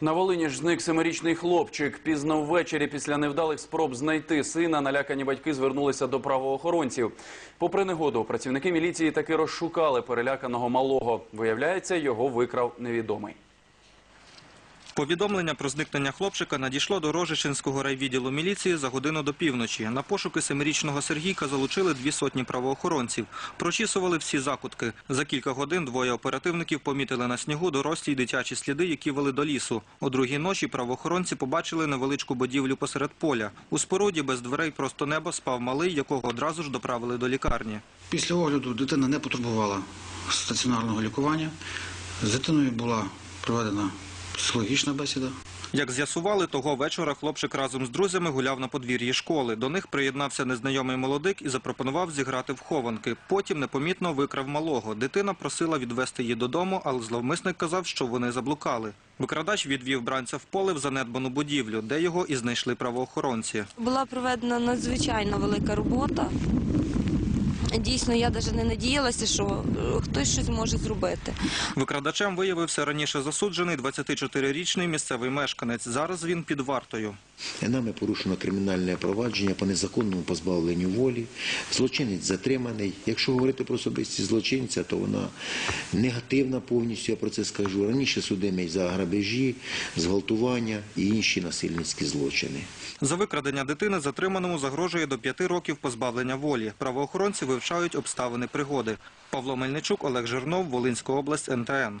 На Волині ж зник семирічний хлопчик. Пізно ввечері після невдалих спроб знайти сина налякані батьки звернулися до правоохоронців. Попри негоду, працівники міліції таки розшукали переляканого малого. Виявляється, його викрав невідомий. Повідомлення про зникнення хлопчика надійшло до Рожичинського райвідділу міліції за годину до півночі. На пошуки семирічного Сергійка залучили дві сотні правоохоронців. Прочісували всі закутки. За кілька годин двоє оперативників помітили на снігу дорослі й дитячі сліди, які вели до лісу. О другій ночі правоохоронці побачили невеличку будівлю посеред поля. У споруді без дверей просто небо спав малий, якого одразу ж доправили до лікарні. Після огляду дитина не потребувала стаціонарного лікування. З дитиною була проведена психологічна бесіда. Як з'ясували, того вечора хлопчик разом з друзями гуляв на подвір'ї школи. До них приєднався незнайомий молодик і запропонував зіграти в хованки. Потім непомітно викрав малого. Дитина просила відвести її додому, але зловмисник казав, що вони заблукали. Викрадач відвів бранця в поле в занедбану будівлю, де його і знайшли правоохоронці. Була проведена надзвичайно велика робота. Дійсно, я навіть не надіялася, що е, хтось щось може зробити. Викрадачем виявився раніше засуджений 24-річний місцевий мешканець. Зараз він під вартою. Нами порушено кримінальне провадження по незаконному позбавленню волі. Злочинець затриманий. Якщо говорити про особистість злочинця, то вона негативна повністю, я про це скажу. Раніше судимий за грабежі, зґвалтування і інші насильницькі злочини. За викрадення дитини затриманому загрожує до п'яти років позбавлення волі. Правоохоронці вивчають обставини пригоди. Павло Мельничук, Олег Жирнов, Волинська область, НТН.